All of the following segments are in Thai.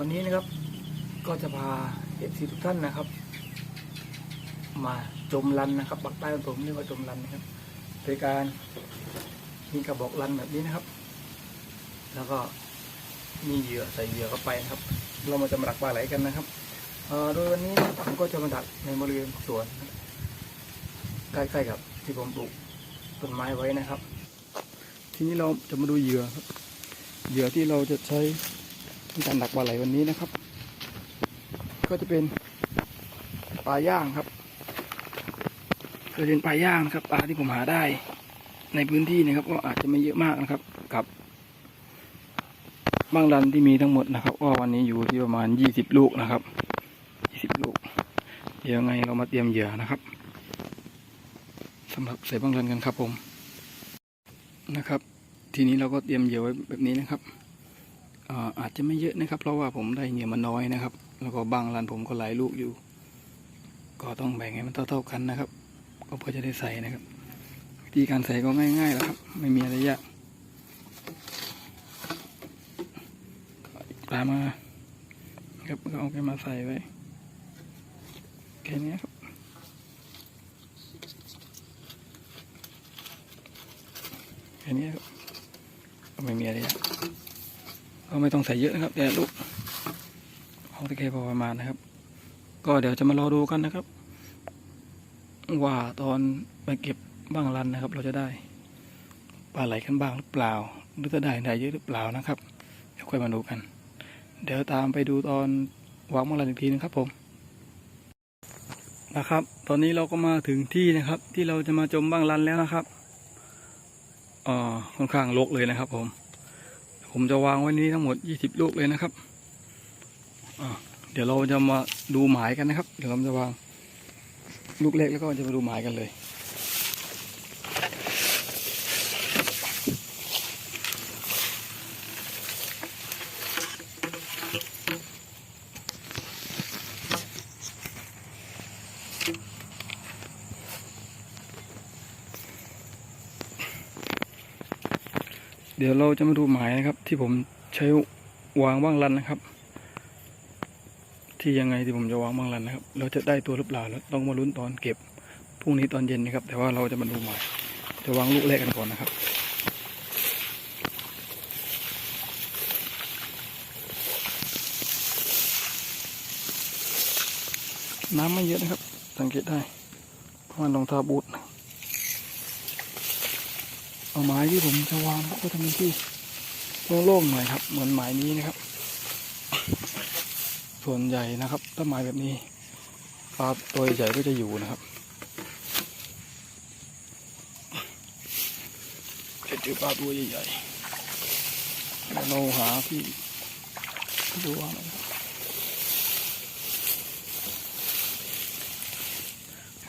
วันนี้นะครับก็จะพาเอฟซีทุกท่านนะครับ มาจมลันนะครับปักใต้ของผมเรียกว่าจมลันนะครับโดยการมีกระบอกลันแบบนี้นะครับ แล้วก็มีเหยื่อใส่เหยื่อเข้าไปนะครับ เรามาจะมาดักปลาไหลกันนะครับโดยวันนี้ผมก็จะมาดักในบริเวณสวนใกล้ๆกับที่ผมปลูกต้นไม้ไว้นะครับ ทีนี้เราจะมาดูเหยื่อครับเหยื่อที่เราจะใช้ การดักปลาไหลวันนี้นะครับ ก็จะเป็นปลาย่างครับจะเป็นปลาย่างครับปลาที่ผมหาได้ ในพื้นที่นะครับ ก็อาจจะไม่เยอะมากนะครับ กับบ้างรันที่มีทั้งหมดนะครับก็วันนี้อยู่ที่ประมาณยี่สิบลูกนะครับยี่สิบลูกเดี๋ยวไงเรามาเตรียมเหยื่อนะครับสำหรับใส่บ้างรันกันครับผมนะครับ ทีนี้เราก็เตรียมเหยื่อไว้แบบนี้นะครับ อาจจะไม่เยอะนะครับ เพราะว่าผมได้เหยื่อมาน้อยนะครับ แล้วก็บางรันผมก็หลายลูกอยู่ ก็ต้องแบ่งให้มันเท่าๆกันนะครับ ก็เพื่อจะได้ใส่นะครับ วิธีการใส่ก็ง่ายๆแล้วครับ ไม่มีอะไรยากปลามาครับก็เอาไปมาใส่ไว้แค่นี้ครับแค่นี้ครับก็ไม่มีอะไรยากก็ ไม่ต้องใส่เยอะนะครับแต่ลูกเอาต่แค่พอประมาณนะครับ ก็เดี๋ยวจะมารอดูกันนะครับ ว่าตอนไปเก็บบ้างรันนะครับ เราจะได้ปลาไหลกันบ้างหรือเปล่า หรือจะได้ได้เยอะหรือเปล่านะครับ เดี๋ยวค่อยมาดูกัน เดี๋ยวตามไปดูตอนวางบ้างรันอีกทีนะครับผมนะครับ ตอนนี้เราก็มาถึงที่นะครับ ที่เราจะมาจมบ้างรันแล้วนะครับอ่าค่อนข้างรกเลยนะครับผม ผมจะวางไว้นี้ทั้งหมดยี่สิบลูกเลยนะครับเดี๋ยวเราจะมาดูหมายกันนะครับ เดี๋ยวเราจะวางลูกเล็กแล้วก็จะมาดูหมายกันเลย เดี๋ยวเราจะมาดูหมายนะครับ ที่ผมใช้วางบ้างรันนะครับ ที่ยังไงที่ผมจะวางบ้างรันนะครับ เราจะได้ตัวหรือเปล่าแล้วต้องมาลุ้นตอนเก็บพรุ่งนี้ตอนเย็นนะครับ แต่ว่าเราจะมาดูหมาย จะวางลูกแรกกันก่อนนะครับน้ำไม่เยอะนะครับ สังเกตได้เพราะมันรองเท้าบูท เอาไม้ที่ผมจะวางก็จะเป็นที่โล่งๆหน่อยครับ เหมือนไม้นี้นะครับ ส่วนใหญ่นะครับ ถ้าไม้แบบนี้ปลาตัวใหญ่ก็จะอยู่นะครับจะเจอปลาตัวใหญ่ๆเราหาที่ดูว่า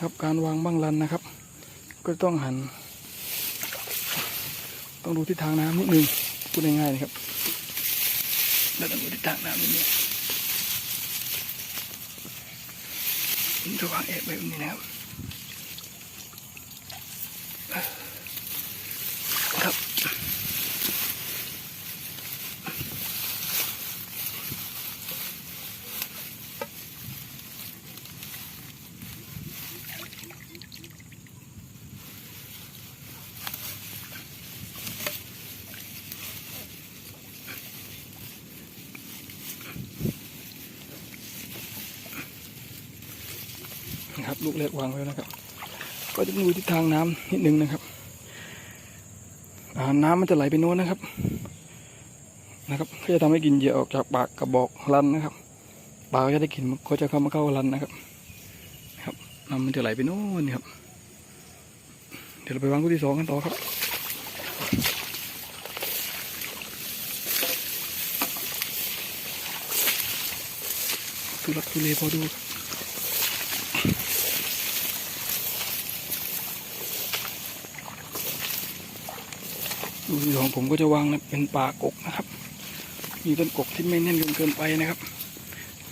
ครับการวางบังรันนะครับ ก็ต้องหัน ต้องดูทิศทางน้ำนิดนึงพูดง่ายๆนะครับแล้วต้องดูทิศทางน้ำนิดนึงผมจะวางแอบไว้แบบนี้นะครับ ลูกเล็กวางไว้แล้วนะครับ ก็จะดูทิศทางน้ำนิดนึงนะครับอ่าน้ำมันจะไหลไปโน้นนะครับนะครับก็จะทำให้กินเหยื่อออกจากปากกระบอกรันนะครับปลาก็จะได้กินก็จะเข้ามาเข้ารันนะครับครับน้ำมันจะไหลไปโน้นนะครับ เดี๋ยวเราไปวางลูกที่สองกันต่อครับทุลักทุเลพอดูครับ ลูกที่สองผมก็จะวางนะเป็นป่ากกนะครับ มีต้นกกที่ไม่แน่นจนเกินไปนะครับ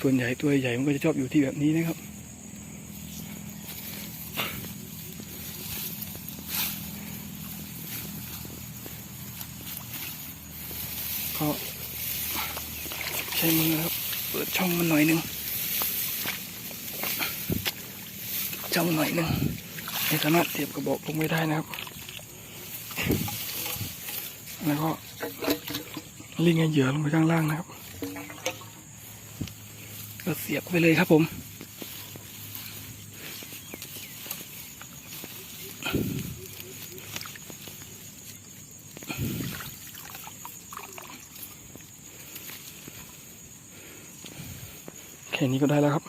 ส่วนใหญ่ตัวใหญ่มันก็จะชอบอยู่ที่แบบนี้นะครับก็ใช้มือครับ เปิดช่องมันหน่อยหนึงช่องหน่อยหนึงไม่สามารถเสียบกระบอกลงไปได้นะครับ แล้วก็ลิงให้เหยื่อลงไปข้างล่างนะครับ ก็เสียบไปเลยครับผมแค่นี้ก็ได้แล้วครับ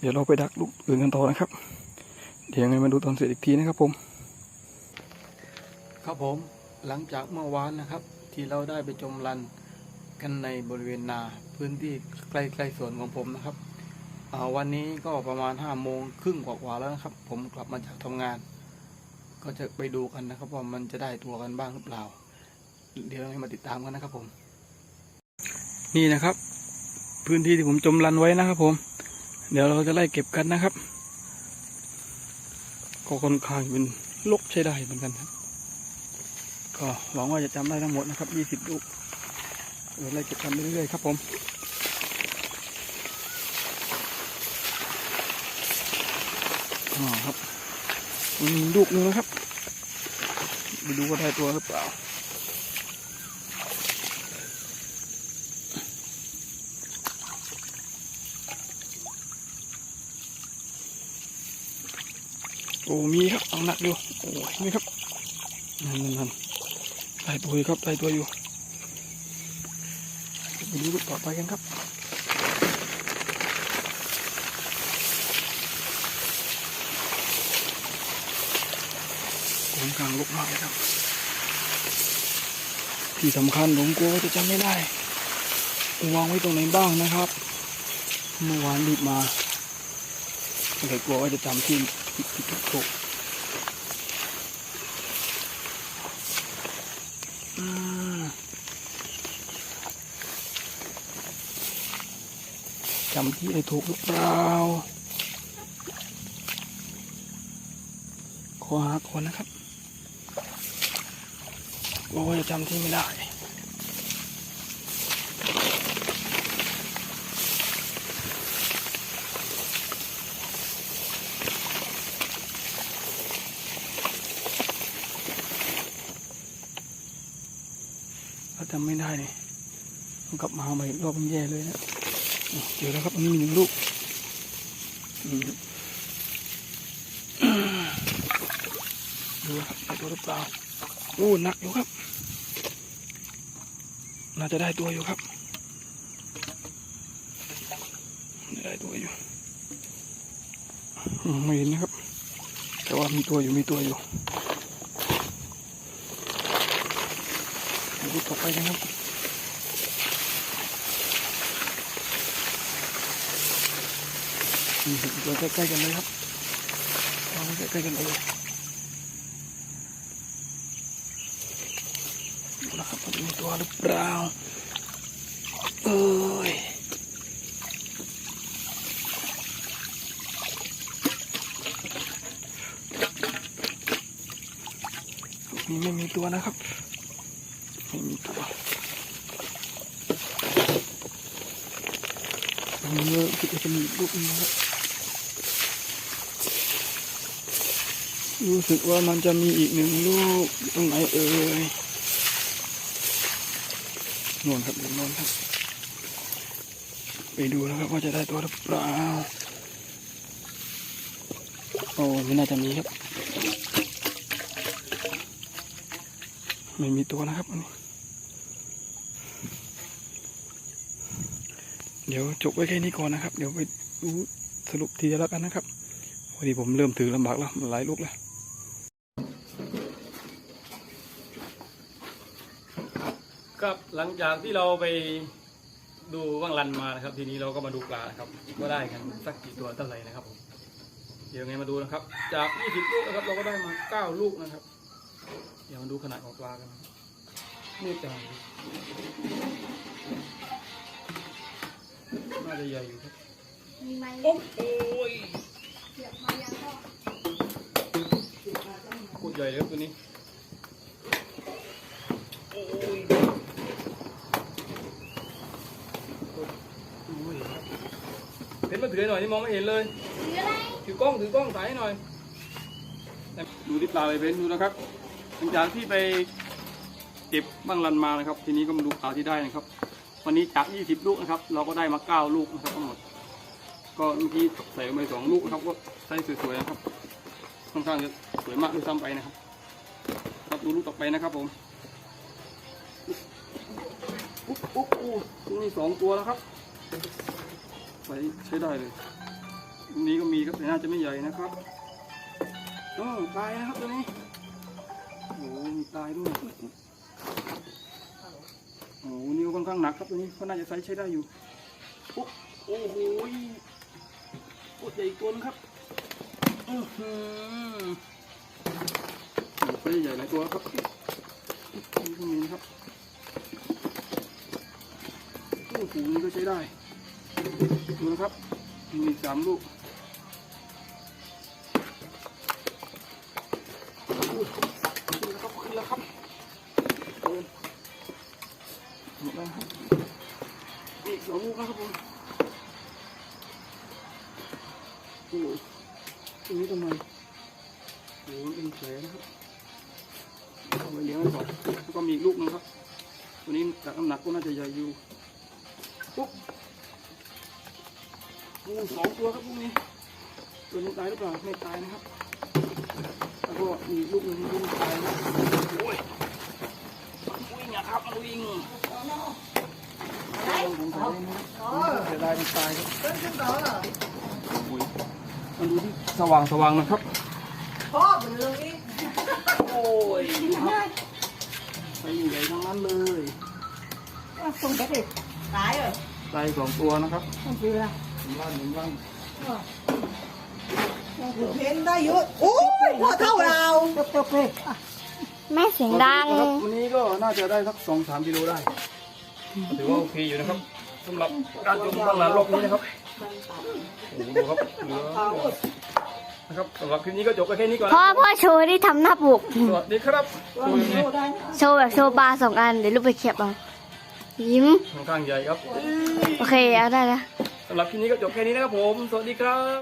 เดี๋ยวเราไปดักลูกอื่นกันต่อนะครับ เดี๋ยวยังไงมาดูตอนเสร็จอีกทีนะครับผม ครับผม หลังจากเมื่อวานนะครับ ที่เราได้ไปจมรันกันในบริเวณนาพื้นที่ใกล้ๆสวนของผมนะครับวันนี้ก็ประมาณห้าโมงครึ่งกว่าๆแล้วนะครับ ผมกลับมาจากทำงาน ก็จะไปดูกันนะครับว่ามันจะได้ตัวกันบ้างหรือเปล่า เดี๋ยวให้มาติดตามกันนะครับผม นี่นะครับ พื้นที่ที่ผมจมรันไว้นะครับ ผม เดี๋ยวเราจะไล่เก็บกันนะครับ ก็ค่อนข้างเป็นลกใช้ได้เหมือนกันครับ ก็หวังว่าจะจำได้ทั้งหมดนะครับ 20 ลูกเดี๋ยวไล่เก็บกันไปเรื่อยๆครับผมอ๋อครับมีลูกหนึงนะครับไปดูว่าได้ตัวหรือเปล่าโอ้มีครับเอาหนักดู โอ้ยนี่ครับนั่นนั่นนั่น ได้ตัวอยู่ครับได้ตัวอยู่ไปดูลูกต่อไปกันครับผมกลางลุกมากเลยครับ ที่สำคัญผมกลัวว่าจะจำไม่ได้วางไว้ตรงไหนบ้างนะครับ เมื่อวานรีบมาเลยกลัวว่าจะจำที่ผิดผิดถูก จำที่ได้ถูกหรือเปล่า ขอหาคนนะครับกลัวจะจำที่ไม่ได้จำไม่ได้เนี่ยต้องกลับมาใหม่รอบมันแย่เลยนะ เจอแล้วครับอันมีหนึ่งลูกดูครับได้ตัวหรือเปล่าโอ้หนักอยู่ครับ น่าจะได้ตัวอยู่ครับ ได้ตัวอยู่ไม่เห็นนะครับ แต่ว่ามีตัวอยู่มีตัวอยู่ดูต่อไปกันครับ อืมเราใกล้ๆกันเลยครับเราใกล้ๆกันเลยดูนะครับว่าจะมีตัวหรือเปล่าเอ้ยมีไม่มีตัวนะครับไม่มีตัวมีเยอะคิดว่าจะมีลูกนึงนะครับ รู้สึกว่ามันจะมีอีกหนึ่งลูกตรงไหนเอ่ยนวนครับนวนครับ ไปดูนะครับว่าจะได้ตัวหรือเปล่า โอ้ไม่น่าจะมีครับ ไม่มีตัวนะครับอันนี้เดี๋ยวจบไว้แค่นี้ก่อนนะครับ เดี๋ยวไปดูสรุปทีแล้วกันนะครับพอดีผมเริ่มถือลำบากแล้วมันหลายลูกแล้ว ครับหลังจากที่เราไปดูว่างรันมานะครับ ทีนี้เราก็มาดูปลานะครับว่าได้กันสักกี่ตัวเท่าไหร่นะครับผมเดี๋ยวไงมาดูนะครับ จาก 20 ลูกนะครับ เราก็ได้มา 9 ลูกนะครับ เดี๋ยวมาดูขนาดของปลากันนะครับนี่จะน่าจะใหญ่อยู่ครับมีไหมโอ้ยเสียบมายังก็โคตรใหญ่เลยครับตัวนี้โอ้ย นมา ถือให้หน่อยนี่มองไม่เห็นเลยหรืออะไร ถือกล้องถือกล้องถ่ายให้หน่อย ดูที่ปลาไปเป็นดูนะครับหลังจากที่ไปเก็บบ้างรันมานะครับ ทีนี้ก็มาดูปลาที่ได้นะครับ วันนี้จาก 20 ลูกนะครับ เราก็ได้มา 9 ลูกนะครับทั้งหมด ก็เมื่อกี้ใส่ลงไปสองลูกนะครับก็ไซส์สวยๆนะครับ ค่อนข้างจะสวยมากด้วยซ้ำไปนะครับ ครับดูลูกต่อไปนะครับผมอุ๊บอุ๊บอุ๊บตัวนี้สองตัวแล้วครับ ใส่ใช้ได้เลยตัวนี้ก็มีครับแต่น่าจะไม่ใหญ่นะครับโอ้ตายนะครับตัวนี้โอ้โหมีตายด้วยโอ้โหนี่ก็ค่อนข้างหนักครับตัวนี้ก็น่าจะไซส์ใช้ได้อยู่อุ๊บโอ้โหโคตรใหญ่กตัวนึงครับอือหือโอ้โหใหญ่หลายตัวครับนี่ก็มีครับโอ้โหนี่ก็ใช้ได้ ดูนะครับ มีสามลูกขึ้นแล้วครับขึ้นแล้วครับเดินหมดแล้วครับอีกสองลูกนะครับผมโอ้โหตรงนี้ทำไมโอ้โหเป็นแผลนะครับเอาไปเลี้ยงไว้ก่อนแล้วก็มีอีกลูกหนึงครับ ตัวนี้จากน้ำหนักก็น่าจะใหญ่อยู่ปุ๊บ โอ้สองตัวครับพวกนี้ ตัวนี้ตายหรือเปล่าไม่ตายนะครับ แล้วก็มีลูกหนึ่งที่ตายนะโอ้ยวิ่งอะครับมันวิ่งผมตายเลยนะเสียดายมันตายครับโอ้ยมันดูที่สว่างสว่างนะครับพ่อเป็นเรื่องนี้โอ้ยดูครับไซส์ใหญ่ทั้งนั้นเลยส่งไปดิตายเหรอไซส์สองตัวนะครับต้องซื้อละผ มล่างผมล่างถือเพนได้เยอะโอ้ยพ่อเท่าเราเป๊ะเป๊ะแม่เสียงดังครับวันนี้ก็น่าจะได้สักสองสามกิโลได้ถือว่าโอเคอยู่นะครับสำหรับการจมตั้งนานรอบนี้นะครับโอ้โหดูครับเหลือนะครับสำหรับคลิปนี้ก็จบกันแค่นี้ก่อนพ่อพ่อโชว์ที่ทำหน้าปกสวัสดีครับดูยังไงได้โชว์แบบโชว์ปลาสองอันเดี๋ยวลูกไปเขียบเอายิ้มค่อนข้างใหญ่ครับ โอเคเอาได้แล้ว สำหรับคลิปนี้ก็จบแค่นี้นะครับผม สวัสดีครับ